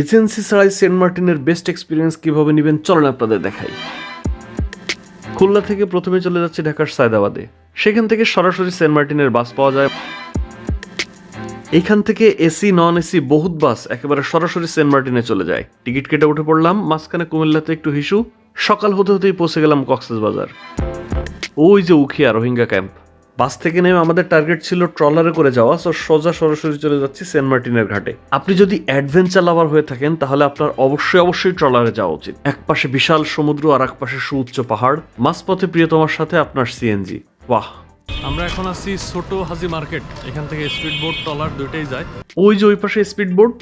Agency ছাড়াই Saint মার্টিনের best experience কীভাবে নেবেন, চলেন আপনাদের দেখাই। খুলনা থেকে প্রথমে চলে যাচ্ছে ঢাকার সায়দাবাদে। সেখান থেকে সরাসরি সেন্ট মার্টিনের বাস পাওয়া যায়। এখান থেকে এসি, নন এসি, বহুত বাস একেবারে সরাসরি সেন্ট মার্টিনে চলে যায়। টিকিট কেটে উঠে পড়লাম, মাঝখানে কুমিল্লাতে একটু হিসু। সকাল হতে হতেই পৌঁছে গেলাম কক্সেস বাজার। ওই যে উখিয়া রোহিঙ্গা ক্যাম্প। বাস থেকে নেমে আমাদের টার্গেট ছিল ট্রলারে করে যাওয়া সো সোজা সরাসরি চলে যাচ্ছি সেন্ট মার্টিনের ঘাটে। আপনি যদি অ্যাডভেঞ্চার লাভার হয়ে থাকেন তাহলে আপনার অবশ্যই অবশ্যই ট্রলারে যাওয়া উচিত। এক পাশে বিশাল সমুদ্র আর এক পাশে সুউচ্চ পাহাড়। মাঝপথে প্রিয়তমার সাথে আপনার সিএনজি বাহ! আমরা এখন আছি ছোট হাজি মার্কেট। এখান থেকে স্পিড বোট ট্রলার দুইটাই যায়। ওই যে ওই পাশে স্পিড বোট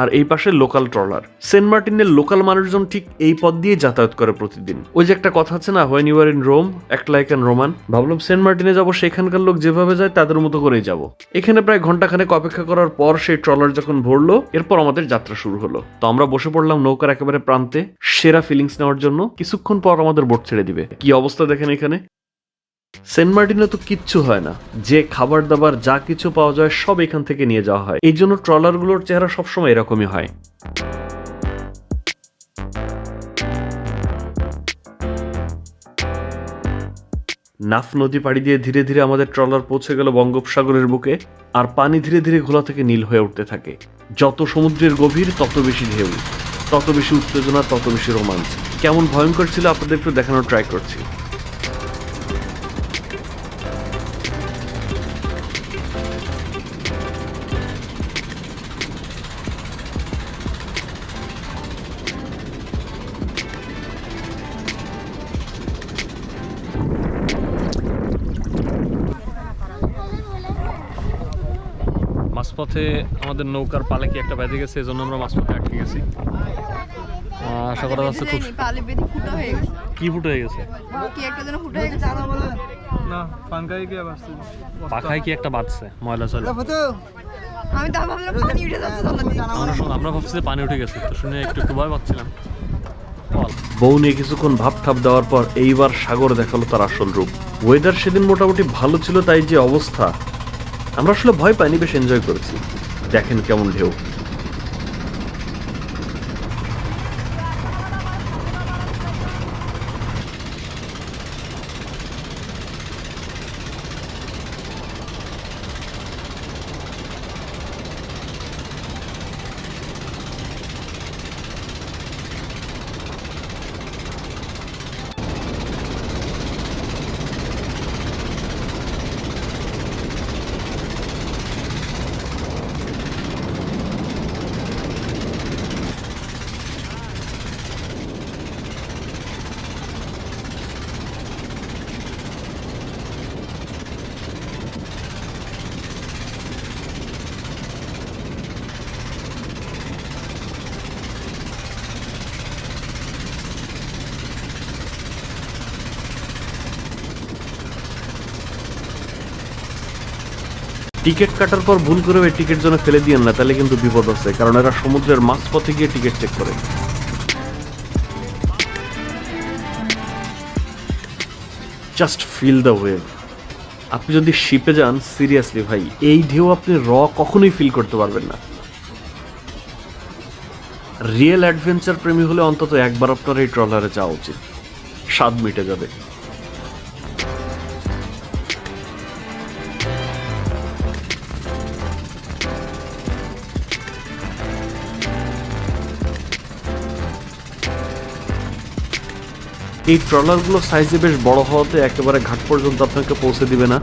আর এই পাশে লোকাল ট্রলার। সেন্ট মার্টিনের লোকাল মানুষজন ঠিক এই পথ দিয়ে যাতায়াত করে প্রতিদিন। ওই যে একটা কথা আছে না when you are in Rome এক লাইক অ্যান্ড রোমান ভাবলাম সেন্ট মার্টিনে যাব, সেখানকার লোক যেভাবে যায় তাদের মতো করেই যাব। এখানে প্রায় ঘন্টাখানেক অপেক্ষা করার পর সেই ট্রলার যখন ভরলো, এরপর আমাদের যাত্রা শুরু হলো। তো আমরা বসে পড়লাম নৌকার একেবারে প্রান্তে, সেরা ফিলিংস নেওয়ার জন্য। কিছুক্ষণ পর আমাদের বোট ছেড়ে দিবে। কি অবস্থা দেখেন এখানে? সেন্ট মার্টিনে তো কিচ্ছু হয় না। যে খাবার দাবার যা কিছু পাওয়া যায় সব এখান থেকে নিয়ে যাওয়া হয়। এই জন্য ট্রলারগুলোর চেহারা সবসময় এরকমই হয়। নাফ নদী পাড়ি দিয়ে ধীরে ধীরে আমাদের ট্রলার পৌঁছে গেল বঙ্গোপসাগরের বুকে, আর পানি ধীরে ধীরে ঘোলা থেকে নীল হয়ে উঠতে থাকে। যত সমুদ্রের গভীর, তত বেশি ঢেউ। তত বেশি উত্তেজনা, তত বেশি রোমাঞ্চ। কেমন ভয়ঙ্কর ছিল আপনাদের একটু দেখানোর ট্রাই করছি। মাঝপথে আমাদের নৌকার পালে কি একটা বেঁধে গেছে এজন্য আমরা মাঝপথে আটকে গেছি। আশা করা যাচ্ছে খুব পালে বেঁধে ফুটো হয়ে গেছে। কি ফুটে হয়ে গেছে? কি একটা যেন ফুটো হয়ে গেছে না পাঙ্কাই কি আবার পাখায় কি একটা বাজছে ময়লা চলে। আমি তো ভাবলাম পানি উঠে যাচ্ছে আমরা শুন- আমরা ভাবছি যে পানি উঠে গেছে তো শুনে একটু একটু ভয় পাচ্ছিলাম। বল। বউ নিয়ে কিছুক্ষণ ভাব ঠাপ দেওয়ার পর এইবার সাগর দেখাল তার আসল রূপ। ওয়েদার সেদিন মোটামুটি ভালো ছিল তাই যে অবস্থা। আমরা আসলে ভয় পাইনি বেশ এনজয় করেছি। দেখেন কেমন ঢেউ। টিকিট কাটার পর ভুল করে ওই টিকিট জন্য ফেলে দিয়েন না, তাহলে কিন্তু বিপদ আছে কারণ এরা সমুদ্রের মাঝপথে গিয়ে টিকিট চেক করে। জাস্ট ফিল দ্য ওয়েভ আপনি যদি শিপে যান সিরিয়াসলি ভাই, এই ঢেউ আপনি র কখনোই ফিল করতে পারবেন না। রিয়েল অ্যাডভেঞ্চার প্রেমী হলে অন্তত একবার আপনার এই ট্রলারে যাওয়া উচিত। স্বাদ মিটে যাবে। এই ট্রলারগুলো সাইজে বেশ বড় হওয়াতে একেবারে ঘাট পর্যন্ত আপনাকে পৌঁছে দিবে না।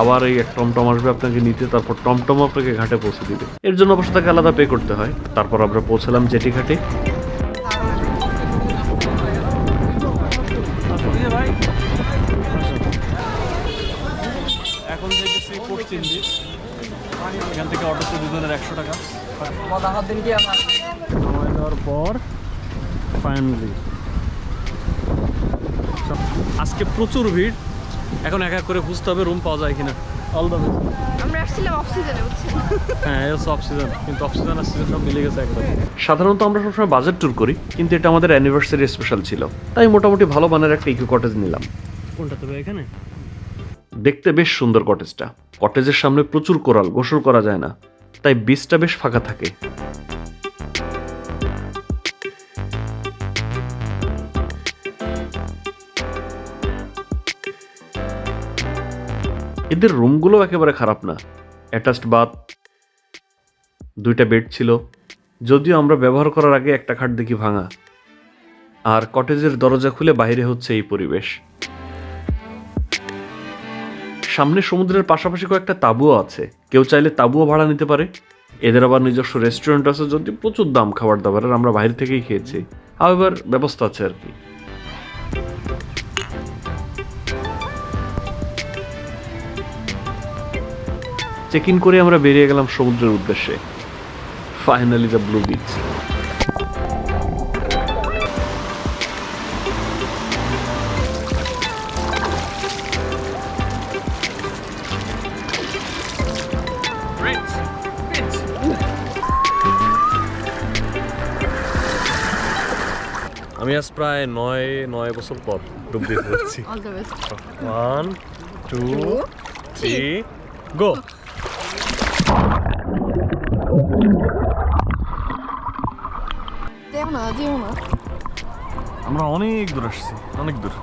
আবার এই এক টমটম আসবে আপনাকে নিতে তারপর টমটম আপনাকে ঘাটে পৌঁছে দিবে। এর জন্য অবশ্য তাকে আলাদা পে করতে হয়। তারপর আমরা পৌঁছালাম জেটি ঘাটে। এখন দিক এখান থেকে অটোতে দুজনের একশো টাকা। কথা দিন কি আমার? সময় দেওয়ার পর ফাইনালি আজকে প্রচুর ভিড়। এখন এক এক করে খুঁজতে হবে রুম পাওয়া যায় কিনা। অল দ্য আমরা আসছিলাম অক্সিজেনে বুঝছেন? হ্যাঁ এটা অফ সিজন কিন্তু অফ সিজন আর সিজন সব মিলে গেছে একদম। সাধারণত আমরা সবসময় বাজেট ট্যুর করি কিন্তু এটা আমাদের অ্যানিভার্সারি স্পেশাল ছিল। তাই মোটামুটি ভালো মানের একটা ইকো কটেজ নিলাম। কোনটা তবে এখানে? দেখতে বেশ সুন্দর কটেজটা কটেজের সামনে প্রচুর কোরাল গোসল করা যায় না। তাই বিচটা বেশ ফাঁকা থাকে। এদের রুমগুলো একেবারে খারাপ না। অ্যাটাচড বাথ, দুইটা বেড ছিল। যদিও আমরা ব্যবহার করার আগে একটা খাট দেখি ভাঙা। আর কটেজের দরজা খুলে বাইরে হচ্ছে এই পরিবেশ। সামনে সমুদ্রের পাশাপাশি কয়েকটা তাঁবুও আছে। কেউ চাইলে তাঁবুও ভাড়া নিতে পারে। এদের আবার নিজস্ব রেস্টুরেন্ট আছে যদি প্রচুর দাম খাবার দাবারের আমরা বাইরে থেকেই খেয়েছি। আবার ব্যবস্থা আছে আর কি। চেক ইন করে আমরা বেরিয়ে গেলাম সমুদ্রের উদ্দেশ্যে। ফাইনালি দ্য ব্লু বিচ আমি আজ প্রায় নয় নয় বছর পর ডুব দিতে যাচ্ছি the best one two three go না যেও না। আমরা অনেক দূর আসছি অনেক দূর।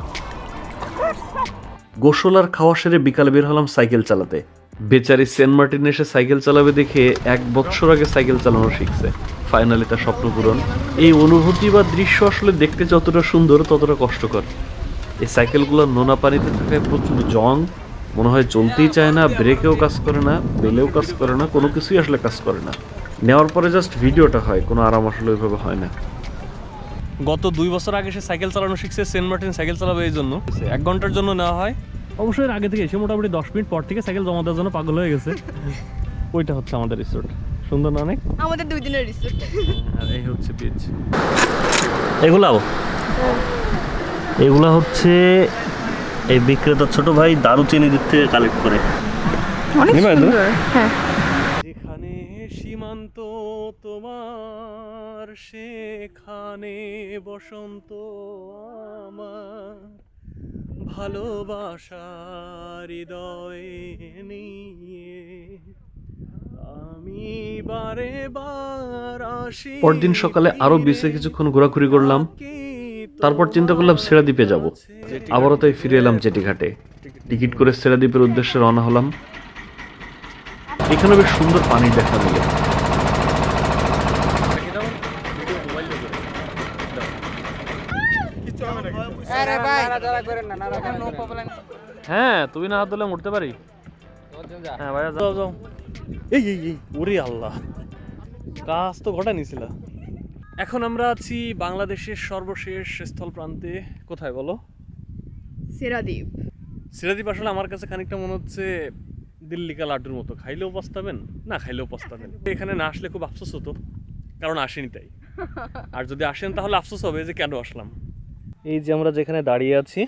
গোসল আর খাওয়া সেরে বিকালে বের হলাম সাইকেল চালাতে। বেচারি সেন্ট মার্টিন এসে সাইকেল চালাবে দেখে এক বছর আগে সাইকেল চালানো শিখছে। ফাইনালি তার স্বপ্ন পূরণ। এই অনুভূতি বা দৃশ্য আসলে দেখতে যতটা সুন্দর ততটা কষ্টকর। এই সাইকেলগুলো নোনা পানিতে থাকায় প্রচুর জং মনে হয় চলতেই চায় না ব্রেকেও কাজ করে না বেলেও কাজ করে না কোনো কিছুই আসলে কাজ করে না। নেওয়ার পরে জাস্ট ভিডিওটা হয় কোনো আরাম আসলে ওইভাবে হয় না। গত দুই বছর আগে সে সাইকেল চালানো শিখছে সেন্ট মার্টিন সাইকেল চালাবে এই জন্য। এক ঘণ্টার জন্য নেওয়া হয়। অবশ্যই আগে থেকে এসে মোটামুটি দশ মিনিট পর থেকে সাইকেল জমা দেওয়ার জন্য পাগল হয়ে গেছে। ওইটা হচ্ছে আমাদের রিসোর্ট সুন্দর না অনেক? আমাদের দুই দিনের রিসোর্ট আর এই হচ্ছে বিচ এগুলাও? এগুলা হচ্ছে এই বিক্রেতা ছোট ভাই দারুচিনি দিক থেকে কালেক্ট করে। অনেক সুন্দর হ্যাঁ। যেখানে সীমান্ত তোমার সেখানে বসন্ত আমার। ভালোবাসার হৃদয়ে নিয়ে আমি বারে বার আসি। পরদিন সকালে আরও বিচে কিছুক্ষণ ঘোরাঘুরি করলাম। তারপর চিন্তা করলাম সেরাদ্বীপে যাব। আবারও তাই ফিরে এলাম জেটিঘাটে। টিকিট করে সেরাদ্বীপের উদ্দেশ্যে রওনা হলাম। এখানে বেশ সুন্দর পানি দেখা মিলে। হ্যাঁ তুমি না হাত ধরলে উঠতে পারি? হ্যাঁ ভাইয়া যাও যাও এই এই ওরে আল্লাহ। কাজ তো ঘটা নিছিল এখন আমরা আছি বাংলাদেশের সর্বশেষ স্থল প্রান্তে কোথায় বলো? সেরাদ্বীপ। সিরাদ্বীপ আসলে আমার কাছে খানিকটা মনে হচ্ছে দিল্লিকা লাড্ডুর মতো। খাইলেও পস্তাবেন? না খাইলেও পস্তাবেন। এখানে না আসলে খুব আফসোস হতো কারণ আসেনি তাই। আর যদি আসেন তাহলে আফসোস হবে যে কেন আসলাম। এই যে আমরা যেখানে দাঁড়িয়ে আছি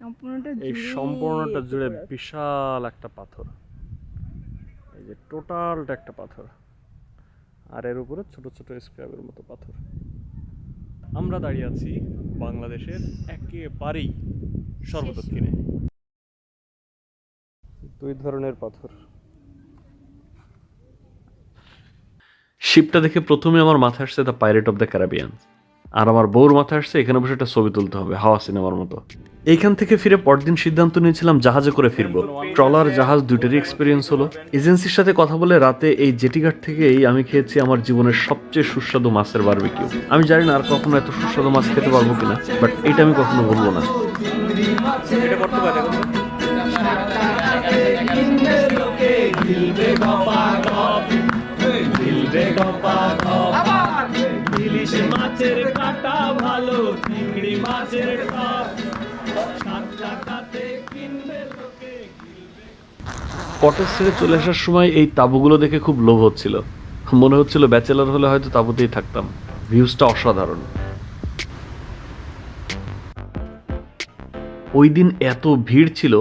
সম্পূর্ণটা এই সম্পূর্ণটা জুড়ে বিশাল একটা পাথর। এই যে টোটালটা একটা পাথর। আর এর উপরে ছোট ছোট স্ক্র্যাবের মতো পাথর। আমরা দাঁড়িয়ে আছি বাংলাদেশের একেবারেই সর্বদক্ষিণে। দুই ধরনের পাথর। শিপটা দেখে প্রথমে আমার মাথায় আসছে the pirate of the Caribbean আর আমার বউর মাথায় আসছে এখানে বসে একটা ছবি তুলতে হবে, হাওয়া সিনেমার মতো। এইখান থেকে ফিরে পরদিন সিদ্ধান্ত নিয়েছিলাম জাহাজে করে ফিরবো। ট্রলার, জাহাজ দুইটারই এক্সপিরিয়েন্স হলো। এজেন্সির সাথে কথা বলে রাতে এই জেটিঘাট থেকেই আমি খেয়েছি আমার জীবনের সবচেয়ে সুস্বাদু মাছের বারবিকিউ আমি জানি না আর কখনো এত সুস্বাদু মাছ খেতে পারব কিনা বাট এটা আমি কখনো বলব না। কটেজ ছেড়ে চলে আসার সময় এই তাঁবুগুলো দেখে খুব লোভ হচ্ছিল। মনে হচ্ছিল ব্যাচেলার হলে হয়তো তাঁবুতেই থাকতাম। ভিউজটা অসাধারণ। ওই দিন এত ভিড় ছিল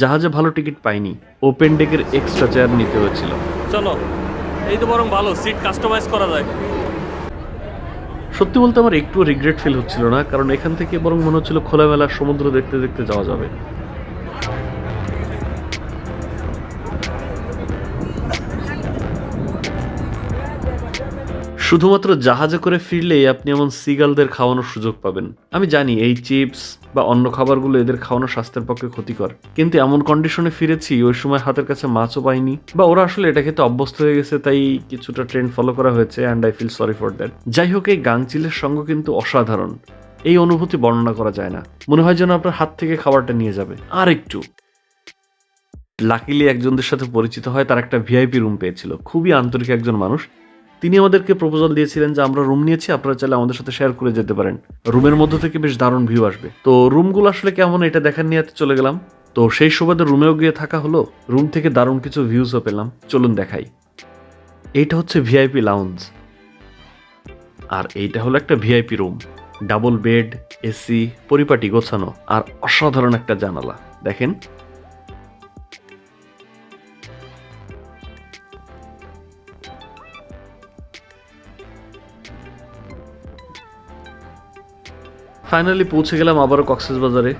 জাহাজে ভালো টিকিট পাইনি। ওপেন ডেকের এক্সট্রা চেয়ার নিতে হয়েছিল। চলো এই তো বরং ভালো সিট কাস্টমাইজ করা যায়। সত্যি বলতে আমার একটু রিগ্রেট ফিল হচ্ছিল না কারণ এখান থেকে বরং মনে হচ্ছিল খোলামেলা সমুদ্র দেখতে দেখতে যাওয়া যাবে। শুধুমাত্র জাহাজে করে ফিরলেই আপনি এমন সিগালদের খাওয়ানোর সুযোগ পাবেন। আমি জানি এই চিপস বা অন্য খাবারগুলো এদের খাওয়ানো স্বাস্থ্যের পক্ষে ক্ষতিকর। কিন্তু এমন কন্ডিশনে ফিরেছি, ওই সময় হাতের কাছে মাছও পাইনি। বা ওরা আসলে এটা খেতে অভ্যস্ত হয়ে গেছে, তাই কিছুটা ট্রেন্ড ফলো করা হয়েছে and I feel sorry for that যাই হোক, এই গাংচিলের সঙ্গ কিন্তু অসাধারণ। এই অনুভূতি বর্ণনা করা যায় না। মনে হয় যেন আপনার হাত থেকে খাবারটা নিয়ে যাবে। আর একটু লাকিলি একজনদের সাথে পরিচিত হয়, তার একটা ভিআইপি রুম পেয়েছিল। খুবই আন্তরিক একজন মানুষ। তিনি আমাদেরকে প্রপোজাল দিয়েছিলেন যে আমরা রুম নিয়েছি, আপনারা চাইলে আমাদের সাথে শেয়ার করে যেতে পারেন। রুমের মধ্যে থেকে বেশ দারুণ ভিউ আসবে। তো রুমগুলো আসলে কেমন, এটা দেখার নিয়ে চলে গেলাম। তো সেই সুবাদে রুমেও গিয়ে থাকা হলো রুম থেকে দারুণ কিছু ভিউজও পেলাম। চলুন দেখাই। এইটা হচ্ছে ভিআইপি লাউঞ্জ আর এইটা হলো একটা VIP room double bed AC পরিপাটি গোছানো। আর অসাধারণ একটা জানালা। দেখেন ফাইনালি পৌঁছে গেলাম আবারও কক্সেস বাজারে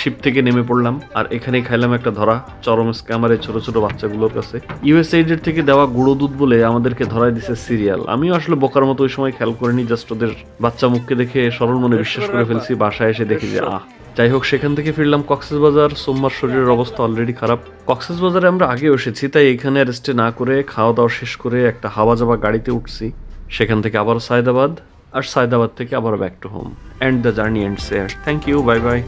শিপ থেকে নেমে পড়লাম, আর এখানেই খাইলাম একটা ধরা, চরম স্ক্যামারে ছোট ছোট বাচ্চাগুলোর কাছে। ইউএসএইডের থেকে দেওয়া গুঁড়ো দুধ বলে আমাদেরকে ধরায় দিছে সিরিয়াল। আমিও আসলে বোকার মতো ওই সময় খেয়াল করিনি জাস্ট ওদের বাচ্চা মুখকে দেখে সরল মনে বিশ্বাস করে ফেলছি, বাসায় এসে দেখি যে, আহ। যাই হোক, সেখান থেকে ফিরলাম কক্সেস বাজার সোমবার শরীরের অবস্থা অলরেডি খারাপ। কক্সেস বাজারে আমরা আগে এসেছি, তাই এখানে রেস্টে না করে খাওয়া দাওয়া শেষ করে একটা হাওয়া যাওয়া গাড়িতে উঠছি। সেখান থেকে আবার সায়দাবাদ আর সায়দাবাদ থেকে আবারও back to home and the journey end share thank you bye bye